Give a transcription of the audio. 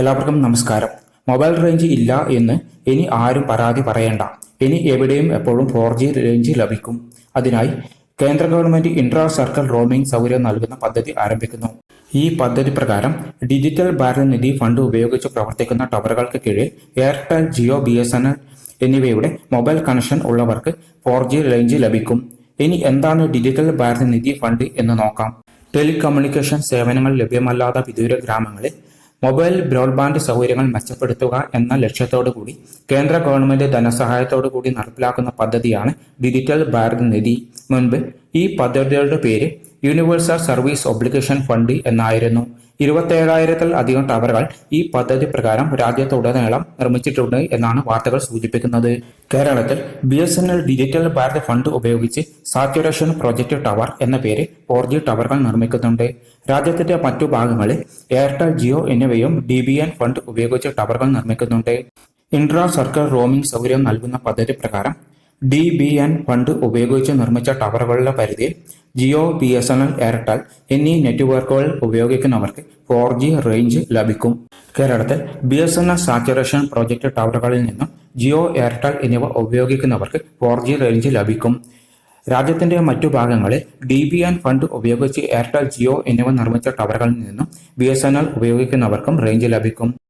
എല്ലാവർക്കും നമസ്കാരം. Mobile range ഇല്ല എന്ന് ഇനി ആരും പരാതി പറയേണ്ട. ഇനി എവിടെയും എപ്പോഴും ഫോർ ജി റേഞ്ച് ലഭിക്കും. അതിനായി കേന്ദ്ര ഗവൺമെന്റ് ഇൻട്രാ സർക്കിൾ റോമിംഗ് സൗകര്യം നൽകുന്ന പദ്ധതി ആരംഭിക്കുന്നു. ഈ പദ്ധതി പ്രകാരം ഡിജിറ്റൽ ഭാരത് നിധി ഫണ്ട് ഉപയോഗിച്ച് പ്രവർത്തിക്കുന്ന ടവറുകൾക്ക് കീഴിൽ Airtel Jio B S N L എന്നിവയുടെ മൊബൈൽ കണക്ഷൻ ഉള്ളവർക്ക് ഫോർ ജി റേഞ്ച് ലഭിക്കും. ഇനി എന്താണ് ഡിജിറ്റൽ ഭാരത് നിധി ഫണ്ട് എന്ന് നോക്കാം. ടെലികമ്മ്യൂണിക്കേഷൻ സേവനങ്ങൾ ലഭ്യമല്ലാത്ത വിദൂര ഗ്രാമങ്ങളിൽ മൊബൈൽ ബ്രോഡ്ബാൻഡ് സൗകര്യങ്ങൾ മെച്ചപ്പെടുത്തുക എന്ന ലക്ഷ്യത്തോടുകൂടി കേന്ദ്ര ഗവൺമെന്റ് ധനസഹായത്തോടു കൂടി നടപ്പിലാക്കുന്ന പദ്ധതിയാണ് ഡിജിറ്റൽ ഭാരത് നിധി. മുൻപ് ഈ പദ്ധതിയുടെ പേര് യൂണിവേഴ്സൽ സർവീസ് ഒബ്ലിഗേഷൻ ഫണ്ട് എന്നായിരുന്നു. ഇരുപത്തേഴായിരത്തിൽ അധികം ടവറുകൾ ഈ പദ്ധതി പ്രകാരം രാജ്യത്തുടനീളം നിർമ്മിച്ചിട്ടുണ്ട് എന്നാണ് വാർത്തകൾ സൂചിപ്പിക്കുന്നത്. കേരളത്തിൽ B S N L digital Bharat fund ഉപയോഗിച്ച് സാറ്റുറേഷൻ പ്രൊജക്ട് ടവർ എന്ന പേര് ഫോർ ജി ടവറുകൾ നിർമ്മിക്കുന്നുണ്ട്. രാജ്യത്തിന്റെ മറ്റു ഭാഗങ്ങളിൽ എയർടെൽ ജിയോ എന്നിവയും ഡി ബി എൻ ഫണ്ട് ഉപയോഗിച്ച് ടവറുകൾ നിർമ്മിക്കുന്നുണ്ട്. ഇൻട്രാ സർക്കിൾ റോമിംഗ് സൗകര്യം നൽകുന്ന പദ്ധതി പ്രകാരം ഡി ബി എൻ ഫണ്ട് ഉപയോഗിച്ച് നിർമ്മിച്ച ടവറുകളുടെ പരിധിയിൽ Jio B S N L Airtel എന്നീ നെറ്റ്വർക്കുകൾ ഉപയോഗിക്കുന്നവർക്ക് ഫോർ ജി റേഞ്ച് ലഭിക്കും. കേരളത്തിൽ B S N L saturation project ടവറുകളിൽ നിന്നും ജിയോ എയർടെൽ എന്നിവ ഉപയോഗിക്കുന്നവർക്ക് ഫോർ ജി റേഞ്ച് ലഭിക്കും. രാജ്യത്തിന്റെ മറ്റു ഭാഗങ്ങളിൽ ഡി ബി എൻ ഫണ്ട് ഉപയോഗിച്ച് എയർടെൽ ജിയോ എന്നിവ നിർമ്മിച്ച ടവറുകളിൽ നിന്നും ബി എസ് എൻ എൽ ഉപയോഗിക്കുന്നവർക്കും റേഞ്ച് ലഭിക്കും.